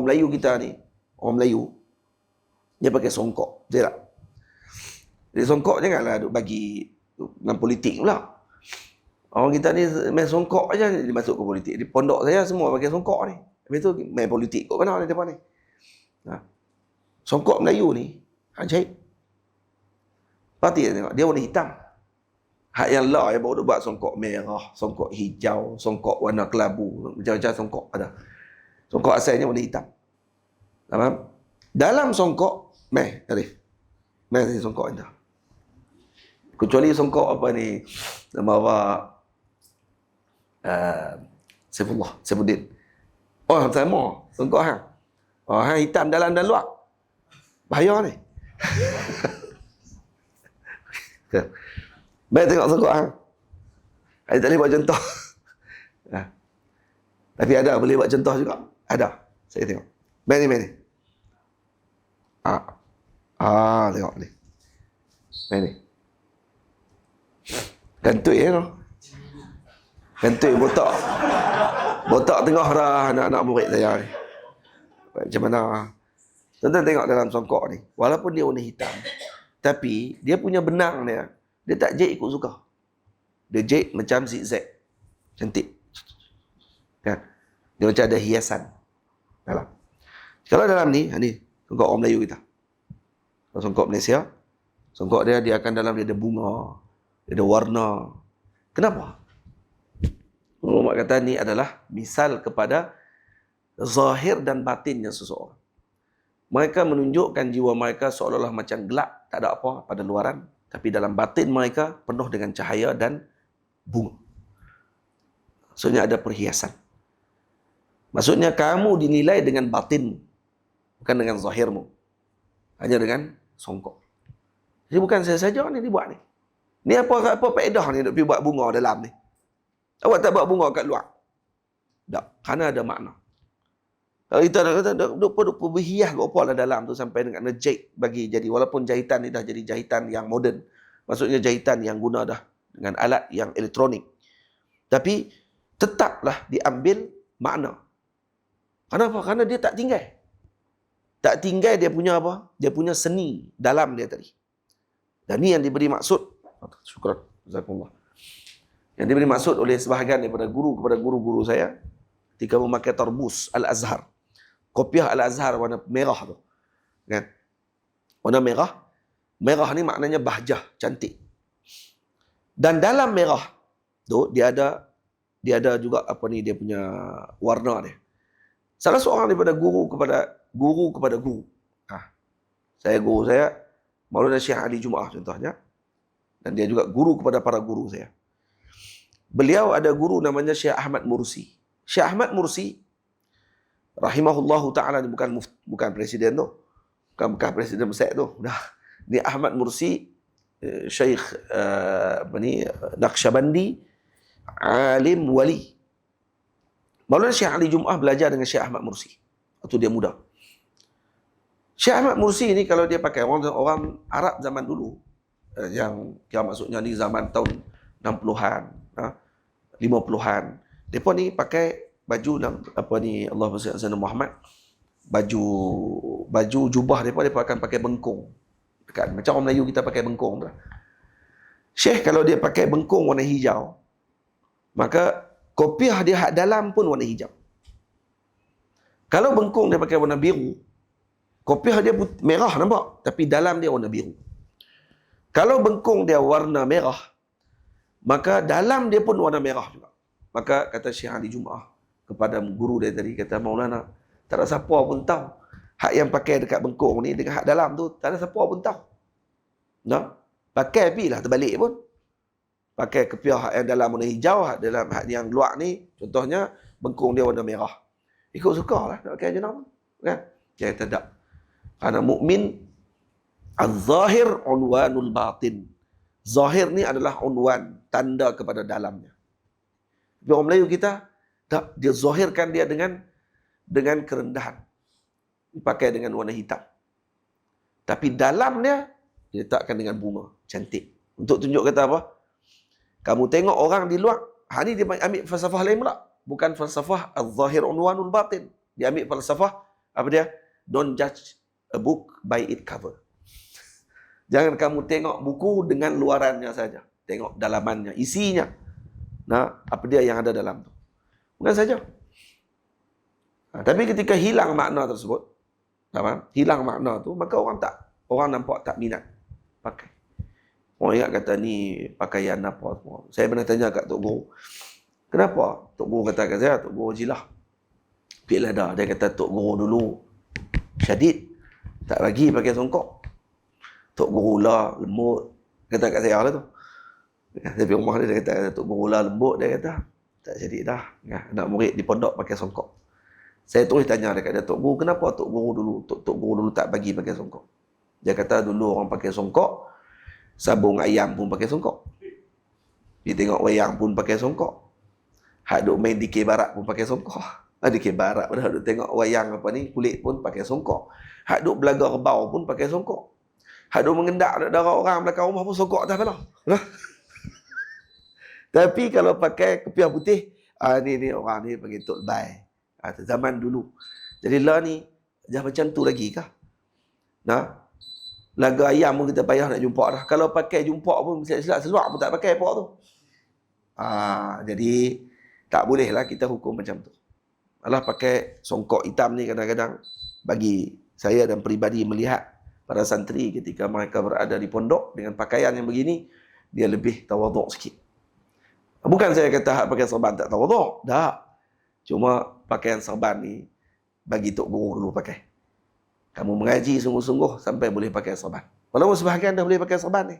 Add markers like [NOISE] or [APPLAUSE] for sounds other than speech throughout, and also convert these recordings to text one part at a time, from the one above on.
orang Melayu kita ni, orang Melayu, dia pakai songkok. Betul tak? Jadi songkok janganlah duk bagi dengan politik pula. Orang kita ni main songkok aja dia masuk ke politik. Di pondok saya semua pakai songkok ni. Habis tu main politik kok mana ni depan ni. Ha. Songkok Melayu ni ajaib. Pati tengok dia warna hitam. Hak yang lah yang baru buat songkok merah, songkok hijau, songkok warna kelabu, macam-macam songkok ada. Songkok asalnya warna hitam. Faham? Dalam songkok, meh tadi. Meh tadi songkok anda. Kecuali songkok apa ni, nama apa, uh, Saifullah, Saifuddin. Oh, sama. Songkok hang. Oh, hang hitam dalam dan luar. Bahaya ni. [LAUGHS] Baik tengok songkok hang. Saya tak boleh buat contoh. Ha. [LAUGHS] Tapi ada boleh buat contoh juga. Ada. Saya tengok. Baik ni. Ah. Ah, tengok ni. Baik ni. Kantui ya, no? Kantui botak. Botak tengah dah anak-anak murid saya ni. Macam mana? Tuan-tuan tengok dalam songkok ni. Walaupun dia warna hitam. Tapi dia punya benang dia. Dia tak jahit ikut suka. Dia jahit macam zigzag. Cantik. Kan? Dia macam ada hiasan. Dalam. Kalau dalam ni, ha, ni songkok orang Melayu kita. Kalau songkok Malaysia, songkok dia dia akan dalam dia ada bunga, dia ada warna. Kenapa? Ulama kata ni adalah misal kepada zahir dan batinnya seseorang. Mereka menunjukkan jiwa mereka seolah-olah macam gelap, tak ada apa pada luaran. Tapi dalam batin mereka penuh dengan cahaya dan bunga. Maksudnya ada perhiasan. Maksudnya kamu dinilai dengan batin, bukan dengan zahirmu. Hanya dengan songkok. Jadi bukan saya saja ni dibuat ni. Ni apa apa faedah ni nak pergi buat bunga dalam ni? Awak tak buat bunga kat luar? Tak, kerana ada makna. Kalau kita nak kata duk duk berhias kau apa lah dalam tu sampai dengan ngejek bagi jadi walaupun jahitan ni dah jadi jahitan yang moden. Maksudnya jahitan yang guna dah dengan alat yang elektronik. Tapi tetaplah diambil makna. Kenapa? Karena dia tak tinggal. Tak tinggal dia punya apa? Dia punya seni dalam dia tadi. Dan ni yang diberi maksud. Syukur. Jazakumullah. Yang diberi maksud oleh sebahagian daripada guru kepada guru-guru saya. Ketika memakai tarbus Al-Azhar kopiah Al-Azhar warna merah tu. Kan? Warna merah. Merah ni maknanya bahjah, cantik. Dan dalam merah tu dia ada dia ada juga apa ni dia punya warna dia. Salah seorang daripada guru kepada guru kepada guru. Ha. Saya guru saya Maulana Syekh Ali Jumaah contohnya. Dan dia juga guru kepada para guru saya. Beliau ada guru namanya Syekh Ahmad Mursi. Syekh Ahmad Mursi rahimahullahu taala ni bukan bukan presiden tu. Bukan bekas presiden Mesir tu. Dah. Ni Ahmad Mursi eh, Syekh uh, apa ni Naqsyabandi alim wali. Maulana Syekh Ali Jumaah belajar dengan Syekh Ahmad Mursi. Waktu dia muda. Syekh Ahmad Mursi ni kalau dia pakai orang orang Arab zaman dulu eh, yang yang maksudnya ni zaman tahun 60-an, 50-an. Depa ni pakai baju dan apa ni Allah SWT Muhammad baju baju jubah depa depa akan pakai bengkung dekat macam orang Melayu kita pakai bengkung tu Syekh kalau dia pakai bengkung warna hijau maka kopiah dia hak dalam pun warna hijau. Kalau bengkung dia pakai warna biru kopiah dia merah nampak tapi dalam dia warna biru. Kalau bengkung dia warna merah maka dalam dia pun warna merah juga. Maka kata Syekh Ali Jumaah kepada guru dia tadi kata Maulana tak ada siapa pun tahu hak yang pakai dekat bengkung ni dengan hak dalam tu tak ada siapa pun tahu. Nah pakai pi lah terbalik pun pakai kepiah yang dalam warna hijau dalam hak yang luar ni contohnya bengkung dia warna merah ikut suka lah nak pakai jenam kan dia kata tak kerana mukmin az-zahir unwanul batin zahir ni adalah unwan tanda kepada dalamnya tapi orang Melayu kita tak, dia zahirkan dia dengan dengan kerendahan. Dipakai dengan warna hitam. Tapi dalamnya, dia letakkan dengan bunga. Cantik. Untuk tunjuk kata apa? Kamu tengok orang di luar, ha ni dia ambil falsafah lain pula. Bukan falsafah al-zahir unwanul batin. Dia ambil falsafah Apa dia? Don't judge a book by its cover. [LAUGHS] Jangan kamu tengok buku dengan luarannya saja. Tengok dalamannya, isinya. Nah, apa dia yang ada dalam tu. Bukan saja. Ha, tapi ketika hilang makna tersebut, apa? hilang makna tu, maka orang tak, orang nampak tak minat pakai. Orang ingat kata ni pakaian apa semua. Saya pernah tanya kat Tok Guru. Kenapa? Tok Guru kata kat saya, Tok Guru jilah. Pilih dah. Dia kata Tok Guru dulu syadid. Tak bagi pakai songkok. Tok Guru lah lembut. Kata kat saya lah tu. Tapi rumah dia, dia kata Tok Guru lah lembut. Dia kata tak syadid dah. Ya, anak murid di pondok pakai songkok. Saya terus tanya dekat dia, Tok Guru, kenapa Tok Guru dulu, Tok, Tok Guru dulu tak bagi pakai songkok? Dia kata dulu orang pakai songkok, sabung ayam pun pakai songkok. Dia tengok wayang pun pakai songkok. Hak duk main di barat pun pakai songkok. Ah, di barat pun duk tengok wayang apa ni, kulit pun pakai songkok. Hak duk belaga rebau pun pakai songkok. Hak duk mengendak darah orang belakang rumah pun songkok dah kepala. [LAUGHS] Tapi kalau pakai kepiah putih, ah, ni ni orang ni panggil tok bai. Ah, zaman dulu. Jadi lah ni, dah macam tu lagi kah? Nah, Laga ayam pun kita payah nak jumpa dah. Kalau pakai jumpa pun silap seluar pun tak pakai pok tu. Ha, jadi tak boleh lah kita hukum macam tu. Alah pakai songkok hitam ni kadang-kadang bagi saya dan peribadi melihat para santri ketika mereka berada di pondok dengan pakaian yang begini dia lebih tawaduk sikit. Bukan saya kata hak pakai serban tak tawaduk. Tak. Cuma pakaian serban ni bagi tok guru dulu pakai. Kamu mengaji sungguh-sungguh sampai boleh pakai serban. Walaupun sebahagian dah boleh pakai serban ni.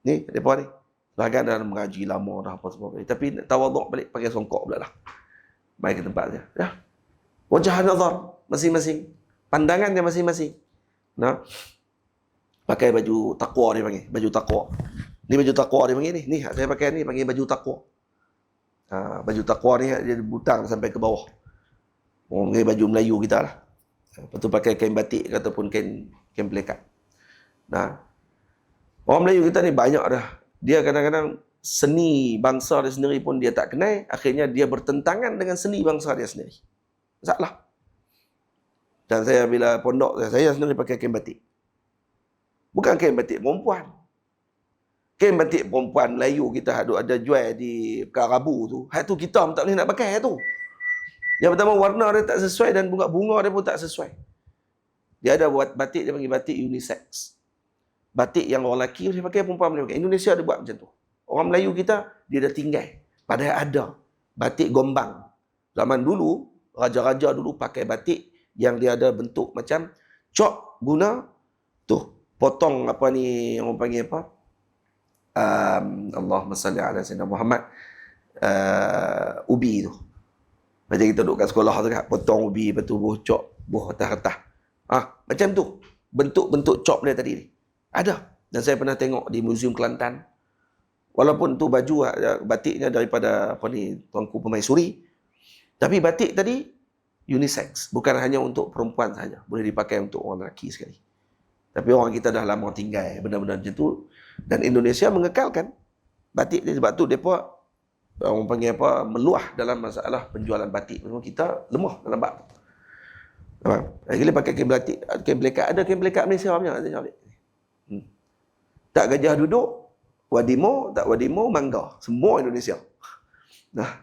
Ni, mereka ni. Sebahagian dah mengaji lama dah apa semua. Tapi tawaduk balik pakai songkok pula lah. Baik ke tempat dia. Ya. Wajah nazar masing-masing. Pandangan dia masing-masing. Nah. Pakai baju takwa dia panggil. Baju takwa. Ni baju takwa dia panggil ni. Ni saya pakai ni panggil baju takwa. Ha, baju takwa ni dia butang sampai ke bawah. Orang panggil baju Melayu kita lah. Lepas tu pakai kain batik ataupun kain kain pelekat. Nah. Orang Melayu kita ni banyak dah. Dia kadang-kadang seni bangsa dia sendiri pun dia tak kenal, akhirnya dia bertentangan dengan seni bangsa dia sendiri. Masalah. Dan saya bila pondok saya sendiri pakai kain batik. Bukan kain batik perempuan. Kain batik perempuan Melayu kita ada jual di Karabu tu. Hak tu kita pun tak boleh nak pakai tu. Yang pertama warna dia tak sesuai dan bunga-bunga dia pun tak sesuai. Dia ada buat batik dia panggil batik unisex. Batik yang orang lelaki boleh pakai, perempuan boleh pakai. Indonesia ada buat macam tu. Orang Melayu kita dia dah tinggal. Padahal ada batik gombang. Zaman dulu raja-raja dulu pakai batik yang dia ada bentuk macam cok guna tu potong apa ni orang panggil apa um, Allahumma salli ala sayyidina Muhammad uh, ubi tu macam kita duduk kat sekolah tu kan, potong ubi, lepas tu buh cop, buh atas-atas. Ha, macam tu. Bentuk-bentuk cop dia tadi ni. Ada. Dan saya pernah tengok di Museum Kelantan. Walaupun tu baju ah, batiknya daripada apa ni, Tuanku Pemaisuri. Tapi batik tadi unisex. Bukan hanya untuk perempuan saja. Boleh dipakai untuk orang lelaki sekali. Tapi orang kita dah lama tinggal benda-benda macam tu. Dan Indonesia mengekalkan batik dia. Sebab tu mereka orang panggil apa meluah dalam masalah penjualan batik semua kita lemah dalam bab Faham? Lagi pakai kain batik, kain belekat. Ada kain belekat Malaysia banyak. Hmm. Tak gajah duduk, wadimo, tak wadimo, mangga. Semua Indonesia. Nah,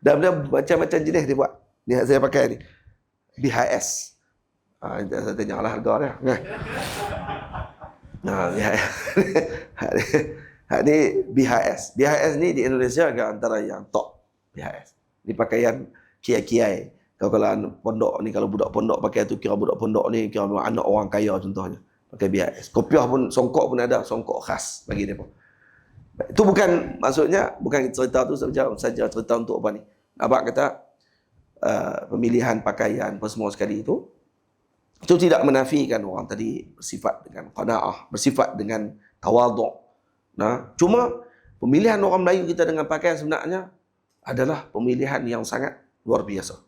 dan macam-macam jenis dia buat. Ni saya pakai ni. BHS. Ha, saya tanya lah harga dia. Kan? Nah, BHS. [LAUGHS] Ha, ni BHS. BHS ni di Indonesia agak antara yang top. BHS. Ni pakaian kiai-kiai. Kalau kalau pondok ni, kalau budak pondok pakai tu, kira budak pondok ni, kira anak orang kaya contohnya. Pakai BHS. Kopiah pun, songkok pun ada. Songkok khas bagi dia pun. Itu bukan, maksudnya, bukan cerita tu saja, saja cerita untuk apa ni. Abang kata, uh, pemilihan pakaian apa semua sekali itu, itu tidak menafikan orang tadi bersifat dengan qanaah, bersifat dengan tawaduk, Nah, cuma pemilihan orang Melayu kita dengan pakaian sebenarnya adalah pemilihan yang sangat luar biasa.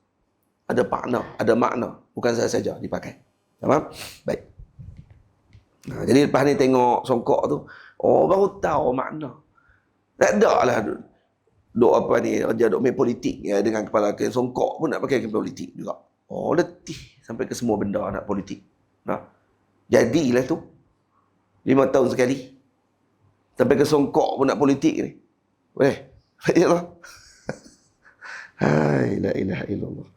Ada makna, ada makna, bukan saya saja dipakai. Faham? Baik. Nah, jadi lepas ni tengok songkok tu, oh baru tahu makna. Tak ada lah duk apa ni, dia duk main politik ya, dengan kepala kain songkok pun nak pakai kain politik juga. Oh, letih sampai ke semua benda nak politik. Nah. Jadilah tu. Lima tahun sekali. Sampai ke songkok pun nak politik ni. Weh, [LAUGHS] baiklah. [LAUGHS] Hai, la ilaha illallah.